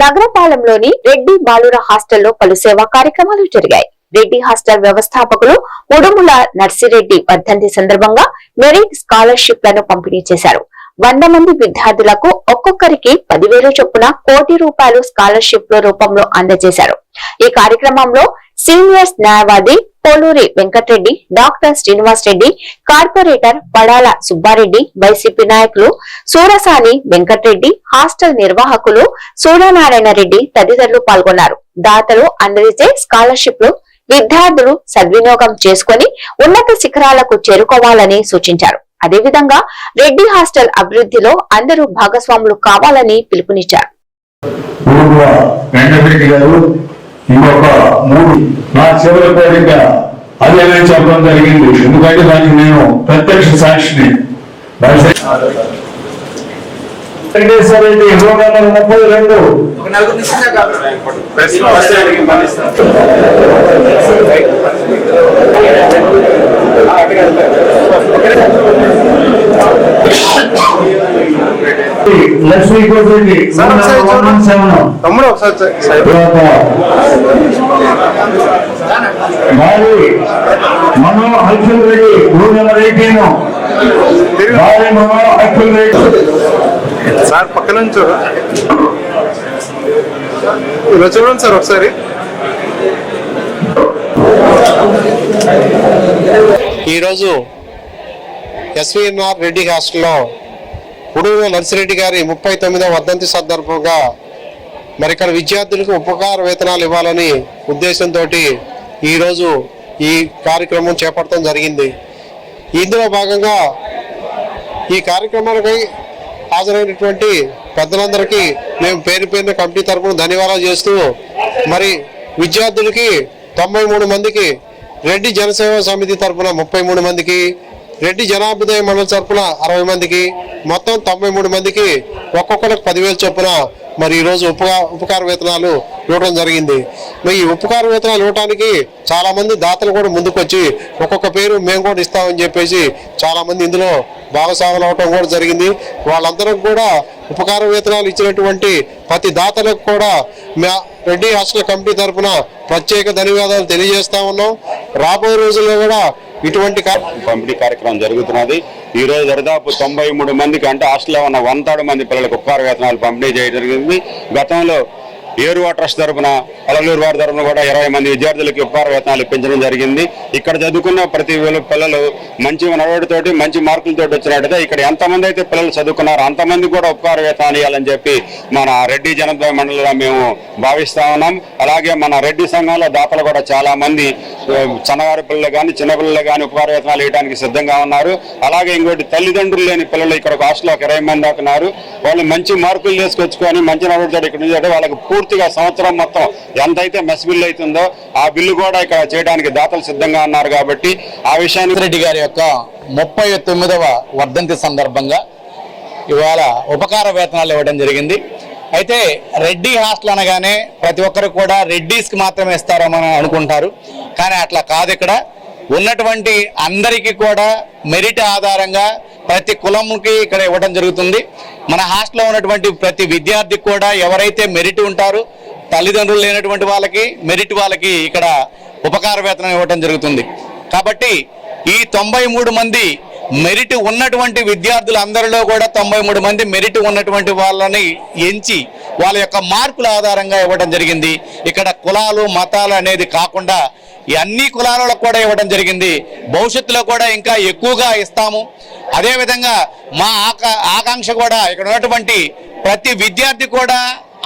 నగరపాలెంలోని రెడ్డి బాలుర హాస్టల్లో పలు సేవా కార్యక్రమాలు జరిగాయి. రెడ్డి హాస్టల్ వ్యవస్థాపకులు ఉడుముల నర్సిరెడ్డి వర్ధంతి సందర్భంగా మెరిట్ స్కాలర్షిప్లను పంపిణీ చేశారు. వంద మంది విద్యార్థులకు ఒక్కొక్కరికి పదివేలు చొప్పున కోటి రూపాయలు స్కాలర్షిప్ ల రూపంలో అందజేశారు. ఈ కార్యక్రమంలో సీనియర్స్ న్యాయవాది Poluri Venkatareddy doctor Srinivas Reddy corporator Padala Subbareddy YCP నాయకులు సూరసాని వెంకటరెడ్డి హాస్టల్ నిర్వాహకులు సూర్యనారాయణ రెడ్డి తదితరులు పాల్గొన్నారు. దాతలు అందరిచే స్కాలర్షిప్లు విద్యార్థులు సద్వినియోగం చేసుకుని ఉన్నత శిఖరాలకు చేరుకోవాలని సూచించారు. అదేవిధంగా రెడ్డి హాస్టల్ అభివృద్ధిలో అందరూ భాగస్వాములు కావాలని పిలుపునిచ్చారు. ఇంకొక మూడు నా చివరి కోరిక అదే నేను చెప్పడం జరిగింది. ఎందుకంటే దానికి నేను ప్రత్యక్ష సాక్షిని. వెంకటేశ్వర రెడ్డి ముప్పై రెండు. లక్ష్మీ కోటి సార్, ఒకసారి తమ్ముడు Mano Reddy number eighteen. Mano Reddy. Sir పక్క నుంచి ఇలా చూడండి సార్ ఒకసారి. ఈరోజు ఎస్వీఎన్ఆర్ రెడ్డి హాస్టల్లో ఉడుగు నర్సిరెడ్డి గారి ముప్పై తొమ్మిదవ వర్ధంతి సందర్భంగా మరి ఇక్కడ విద్యార్థులకు ఉపకార వేతనాలు ఇవ్వాలని ఉద్దేశంతో ఈరోజు ఈ కార్యక్రమం చేపట్టడం జరిగింది. ఇందులో భాగంగా ఈ కార్యక్రమానికి హాజరైనటువంటి పెద్దలందరికీ మేము పేరు పేరున కమిటీ తరపున ధన్యవాదాలు చేస్తూ మరి విద్యార్థులకి తొంభై మూడు మందికి రెడ్డి జనసేవ సమితి తరఫున ముప్పై మూడు మందికి రెడ్డి జనాభుదయ మండలి తరపున అరవై మందికి మొత్తం తొంభై మూడు మందికి ఒక్కొక్కరికి పదివేలు చొప్పున మరి ఈరోజు ఉపకా ఉపకార వేతనాలు ఇవ్వడం జరిగింది. మరి ఈ ఉపకార వేతనాలు ఇవ్వడానికి చాలామంది దాతలు కూడా ముందుకొచ్చి ఒక్కొక్క పేరు మేము కూడా ఇస్తామని చెప్పేసి చాలామంది ఇందులో భాగస్వాములు అవటం కూడా జరిగింది. వాళ్ళందరం కూడా ఉపకార వేతనాలు ఇచ్చినటువంటి ప్రతి దాతలకు కూడా మా రెడ్డి హాస్టల్ కమిటీ తరఫున ప్రత్యేక ధన్యవాదాలు తెలియజేస్తా ఉన్నాం. రాబోయే రోజుల్లో కూడా ఇటువంటి పంపిణీ కార్యక్రమం జరుగుతున్నది. ఈ రోజు దరిదాపు తొంభై మూడు మందికి అంటే హాస్టల్లో ఉన్న వంతాడు మంది పిల్లలకు ఉపకార వేతనాలు పంపిణీ చేయడం జరిగింది. గతంలో ఏరువా ట్రస్ట్ తరపున అలలూరు వారి తరపున కూడా ఇరవై మంది విద్యార్థులకు ఉపకార వేతనాలు ఇప్పించడం జరిగింది. ఇక్కడ చదువుకున్న ప్రతి పిల్లలు మంచి నడవడితోటి మంచి మార్కులతో వచ్చినట్టయితే ఇక్కడ ఎంతమంది అయితే పిల్లలు చదువుకున్నారో అంతమంది కూడా ఉపకార వేతనాలు ఇవ్వాలని చెప్పి మన రెడ్డి జనద్వయ మండలిలో మేము భావిస్తా ఉన్నాం. అలాగే మన రెడ్డి సంఘంలో దాతలు కూడా చాలా మంది చిన్నవారి పిల్లలు కానీ చిన్నపిల్లలు కానీ ఉపకార వేతనాలు ఇవ్వడానికి సిద్ధంగా ఉన్నారు. అలాగే ఇంకోటి తల్లిదండ్రులు లేని పిల్లలు ఇక్కడ ఒక హాస్టల్లో ఒక ఇరవై మంది దాకా ఉన్నారు. వాళ్ళు మంచి మార్కులు తీసుకొచ్చుకొని మంచి నడవడితో ఇక్కడ నుంచి వాళ్ళకి పూర్తిగా సంవత్సరం మొత్తం ఎంతైతే మెస్ బిల్లు అవుతుందో ఆ బిల్లు కూడా ఇక్కడ చేయడానికి దాతలు సిద్ధంగా ఉన్నారు కాబట్టి ఆ విషయాన్ని రెడ్డి గారి యొక్క ముప్పై తొమ్మిదవ వర్ధంతి సందర్భంగా ఇవాళ ఉపకార వేతనాలు ఇవ్వడం జరిగింది. అయితే రెడ్డి హాస్టల్ అనగానే ప్రతి ఒక్కరు కూడా రెడ్డీస్కి మాత్రమే ఇస్తారని అనుకుంటారు. కానీ అట్లా కాదు ఇక్కడ. ఉన్నటువంటి అందరికీ కూడా మెరిట్ ఆధారంగా ప్రతి కులంకి ఇక్కడ ఇవ్వడం జరుగుతుంది. మన హాస్టల్లో ఉన్నటువంటి ప్రతి విద్యార్థికి కూడా ఎవరైతే మెరిట్ ఉంటారో తల్లిదండ్రులు లేనటువంటి వాళ్ళకి మెరిట్ వాళ్ళకి ఇక్కడ ఉపకార వేతనం ఇవ్వడం జరుగుతుంది. కాబట్టి ఈ తొంభై మూడు మంది మెరిట్ ఉన్నటువంటి విద్యార్థులు అందరిలో కూడా తొంభై మూడు మంది మెరిట్ ఉన్నటువంటి వాళ్ళని ఎంచి వాళ్ళ యొక్క మార్కుల ఆధారంగా ఇవ్వడం జరిగింది. ఇక్కడ కులాలు మతాలు అనేది కాకుండా ఈ అన్ని కులాలకు కూడా ఇవ్వడం జరిగింది. భవిష్యత్తులో కూడా ఇంకా ఎక్కువగా ఇస్తాము. అదేవిధంగా మా ఆకా ఆకాంక్ష కూడా ఇక్కడ ఉన్నటువంటి ప్రతి విద్యార్థి కూడా